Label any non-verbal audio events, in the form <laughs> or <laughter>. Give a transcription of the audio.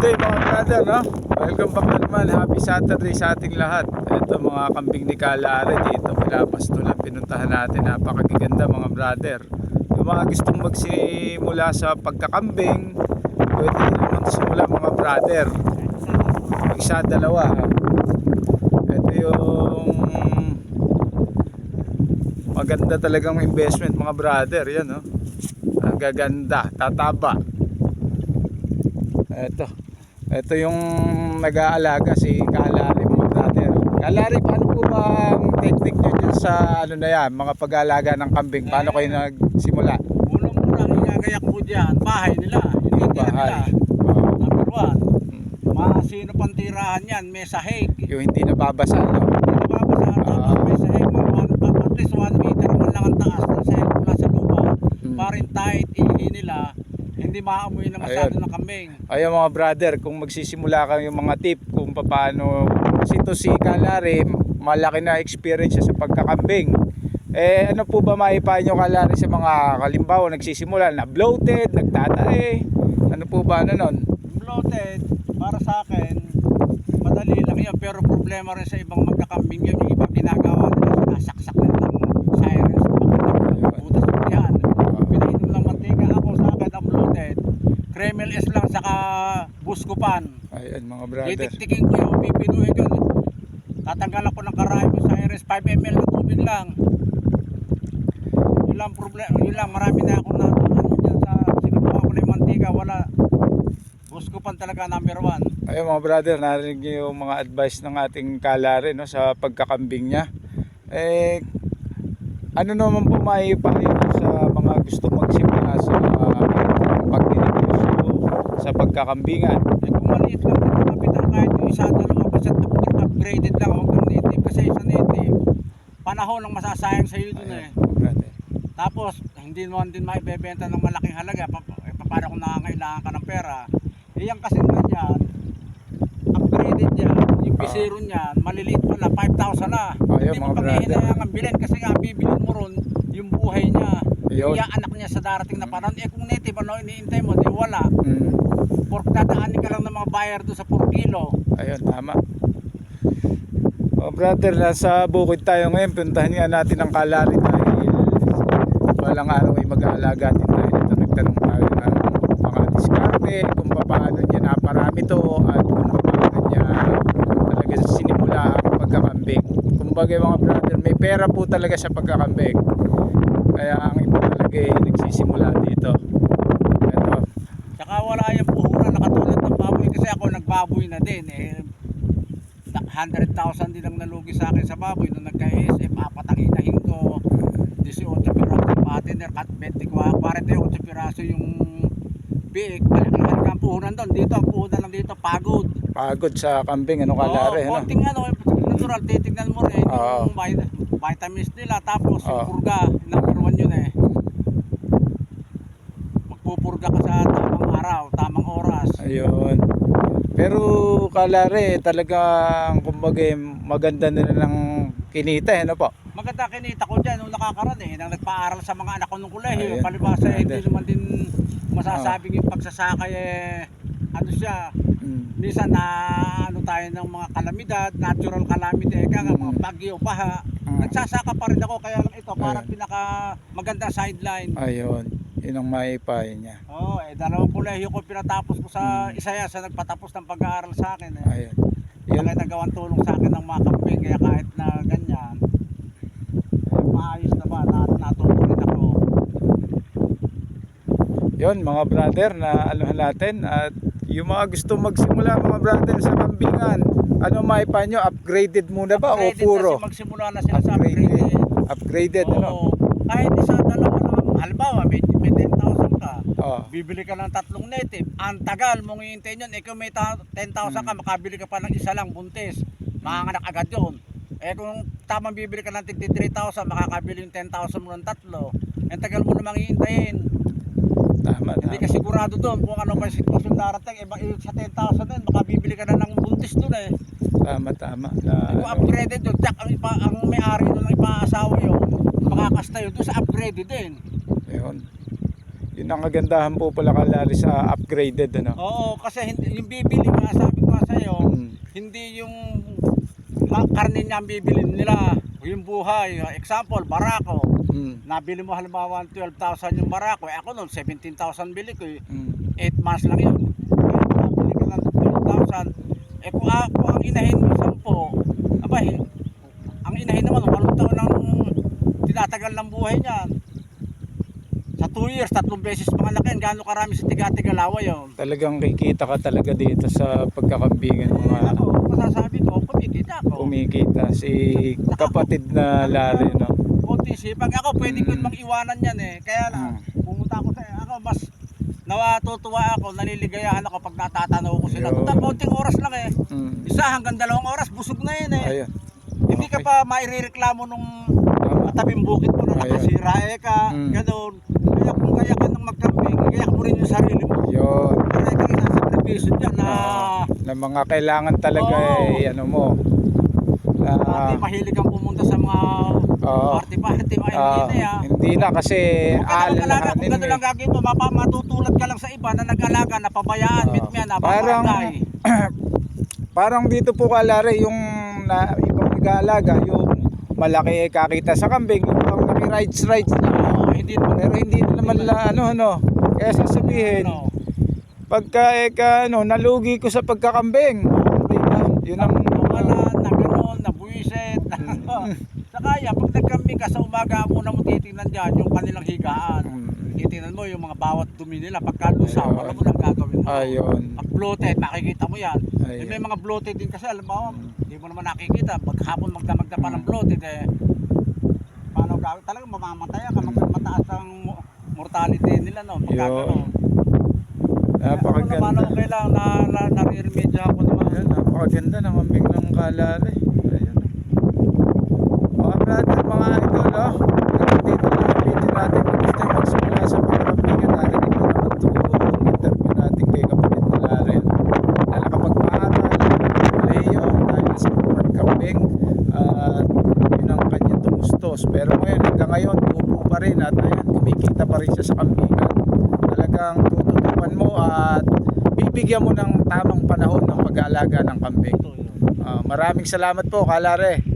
day mga brother, no? Welcome back na naman. Happy Saturday sa ating lahat. Ito mga kambing ni Kalare dito. Pinapastulan, pinuntahan natin. Napakaganda mga brother. Yung mga gustong magsimula sa pagkakambing, pwede naman simula mga brother. Isa, dalawa. Ito yung maganda talagang investment mga brother. Yan, no? Ang gaganda, tataba. Ito. Ito yung nag-aalaga si Kalari mga brother. Kalari, paano po ba ang technique nyo dyan sa ano na yan, mga pag-aalaga ng kambing? Paano kayo nagsimula? Unang-una, ang igagayak ko dyan, bahay nila. Hindi nila. Bahay. Oo. Number one. Mga sino pang tirahan yan, may sahig. yung hindi nababasa, no? Hindi nababasa tapos Ah. may sahig. Mga one, at least 1 meter man lang ang taas ng sahig mula sa lupa. Mm. Parin tight, ihi nila. Hindi maamoy na masyado Ayun. ng kambing. Ayun mga brother, kung magsisimula kayo yung mga tip kung paano kasi to si Kalari, malaki na experience siya sa pagkakambing. Eh ano po ba maipayo nyo Kalari sa mga kalimbawa nagsisimula na bloated, nagtatae? Ano po ba ano nun? Bloated, para sa akin, madali lang yun. Pero problema rin sa ibang magkakambing yun. Yung iba ginagawa nila, sinasaksak nila ng sirens. Butas mo yan. Pinainom ng mantika ako sa akin ang bloated. Kremel S lang saka buskupan. Ayun mga brother. Titiktikin ko yun, pipinuhin ko. Tatanggalan ko ng karahay mo sa iris, 5 ml na tubig lang. Yun lang problema, yun lang, marami na akong na, ano dyan sa, sinubukan ko na yung mantika, wala. Buskupan talaga number one. Ayun mga brother, narinig niyo yung mga advice ng ating kalare no, sa pagkakambing niya. Eh, ano naman po maipayo niyo sa mga gusto magsimula sa uh, sa pagkakambingan? Eh kung maliit lang ang kapital kahit yung isa, dalawa, basta up- upgraded lang, huwag ng native. Kasi sa native, panahon ang masasayang sa iyo dun eh. Tapos, hindi mo din maibebenta ng malaking halaga. Pa, pa, eh, paano kung nangangailangan ka ng pera? Eh, yan kasi ganyan, upgraded yan. Yung Ah. pisiro niyan, maliliit pa na, 5,000 na. Ayun, hindi mo pa brother. hinahangang bilhin kasi nga bibilin mo ron yung buhay niya. Ayun. Yung anak niya sa darating na panahon. Eh kung native, ano iniintay mo? Di wala. Mm, Pork dadaanin ka lang ng mga buyer doon sa 4 kilo. ayun, tama. Mga brother, nasa bukid tayo ngayon. Puntahan nga natin ang kalari dahil walang araw ay mag-aalaga din tayo dito. Nagtanong tayo ng mga diskarte, kung paano niya naparami to at kung paano niya talaga sinimula ang pagkakambing. Kumbaga mga brother, may pera po talaga sa pagkakambing. Kaya ang iba talaga ay nagsisimula dito. Ito, Tsaka wala yung puhunan na katulad ng baboy kasi nagbaboy na din eh. Da- 100,000 din ang nalugi sa akin sa baboy nung nagka-ASF, apat ang inahin ko. 18 piraso patiner, kat 24, 48 piraso yung biik. Malaking halaga ang puhunan doon. Dito ang puhunan lang dito, pagod. pagod sa kambing, ano kalari, Oo, ano? konting ano, natural, titignan mo rin Oo. yung vit- vitamins nila. Tapos yung Oo. purga, number one yun eh. Magpupurga ka sa tamang araw, tamang oras. Ayun. Pero kalare, talagang kumbaga maganda nila ng kinita, eh, ano po? Maganda kinita ko dyan nung nakakaraan eh, nang nagpaaral sa mga anak ko nung kolehiyo. Ayun. Palibasa eh, hindi naman din masasabing yung pagsasakay eh, ano siya, Mm. minsan na ano tayo ng mga kalamidad, natural calamity, eh, kaya mga Mm. bagyo, baha. Mm. Nagsasaka pa rin ako, kaya lang ito, parang pinaka maganda sideline. Ayun. Yun ang maipayo niya. Oo, eh, dalawang kolehiyo ko pinatapos ko sa Mm. isa yan sa nagpatapos ng pag-aaral sa akin eh. Ayun. Yun. Kaya nagawang tulong sa akin ng mga kambing, kaya kahit na ganyan, eh, maayos na ba, nat natuto rin ako. Yun mga brother na alam natin at yung mga gusto magsimula mga brother sa kambingan, ano maipayo nyo? Upgraded muna ba Upgraded o puro? Kasi magsimula na sila sa Upgraded. upgraded. Upgraded, ano? Oo, kahit isa, dalawa halimbawa may, may 10,000 ka, Oh. bibili ka ng tatlong native, ang tagal mong hihintayin yun, eh kung may ta- 10,000 ka, Mm. makabili ka pa ng isa lang, buntis, makanganak agad yun. Eh kung tamang bibili ka ng 53,000, makakabili yung 10,000 mo ng tatlo, ang tagal mo namang hihintayin. Tama, Hindi tama. ka sigurado doon kung ano pa yung sitwasyon darating, eh, sa 10,000 din, makabibili ka na ng buntis doon eh. Tama, tama. Na, Kung ano, upgraded yun, tsak, ang, ipa, ang may-ari doon ng ipaasawa yun, makakasta yun doon sa upgraded din. Yun. Yun ang kagandahan po pala kalari sa upgraded ano. Oo, kasi hindi, yung bibili nga, sabi ko nga sa'yo, Mm. hindi yung karne niya ang bibili nila. Yung buhay, example, barako. Mm. Nabili mo halimbawa ng 12,000 yung barako. Eh, ako noon, 17,000 bili ko. eh. Mm. 8 months lang yun. Ngayon, nabili ka ng 12,000. Eh kung, ah, kung ang inahin mo 10, aba, eh, ang inahin naman, 8 taon ang tinatagal ng buhay niyan. Sa 2 years, tatlong beses pangalaki, gaano karami sa tiga-tigalawa yun. Talagang kikita ka talaga dito sa pagkakambingan Eh, mga ako, masasabi ko, kumikita ako. kumikita si kapatid na Larry no. Kunti sipag. Ako, pwede ko Mm. namang iwanan yan eh. Kaya na, Mm. pumunta ako sa, ako mas nawatutuwa ako, naliligayahan ako pag natatanaw ko sila. Total, konting oras lang eh. Mm. Isa hanggang dalawang oras, busog na yun eh. Ayun. Hindi ka Okay. pa mairereklamo nung matabing bukid mo na nakasira eh ka, Mm. ganun. Kaya ka nang magkambing, kaya mo rin yung sarili mo. Yun. Kaya ka sa sakripisyo dyan na Na mga kailangan talaga Oo. eh ano mo. Na, Pati mahilig kang pumunta sa mga Oo. party-party, mga ah, hindi na yan. hindi na kasi gano'n alaga, kung gano'n mo lang gagawin mo, matutulad ka lang sa iba na nag-alaga, napabayaan, Oo. bitmyan, Parang- napapaday. <clears throat> Parang dito po kalare yung na, ibang nag-aalaga, yung malaki eh kakita sa kambing, yung pang naki-rides rides na. Hindi. Pero hindi na naman la, ano ano. Kaya sasabihin, Ano, pagka eka ano, nalugi ko sa pagkakambing. Di ba? Yun ang nawala, na gano'n, na buwisit. <laughs> Mm. Saka yan, pag nagkambing ka sa umaga, ang una mo titingnan dyan, yung kanilang higaan. Mm. Titingnan mo yung mga bawat dumi nila. Pagka lusaw, Ayun. alam mo lang gagawin mo. Ayun. Pag bloated, makikita mo yan. Ayun. Eh, may mga bloated din kasi, alam mo, Mm. hindi mo naman nakikita. Maghapon magdamagda pa ng bloated eh. Paano gawin? Talagang mamamatay ka. Mag mataas ang mo- mortality nila no. Pagka Yun. gano'n. Napakaganda. Ako naman, okay lang na, na nare-remedya ako naman. Ayan, napakaganda ng kambing ng kalare. Ayan. Mga brother, mga idol, oh. Dito na ang video natin. Kung gusto nyo magsimula sa pagkakambingan natin, ito naman ito ang interview natin kay kapatid na Lare. Na nakapagpaaral, Leo, dahil sa pagkakambing. At yun ang kanyang tumustos. Pero ngayon, hanggang ngayon, tubo pa rin. At ayan, kumikita pa rin siya sa kambingan. Talagang tututupan mo at bibigyan mo ng tamang panahon ng pag-aalaga ng kambing. Ah, maraming salamat po, Kalare.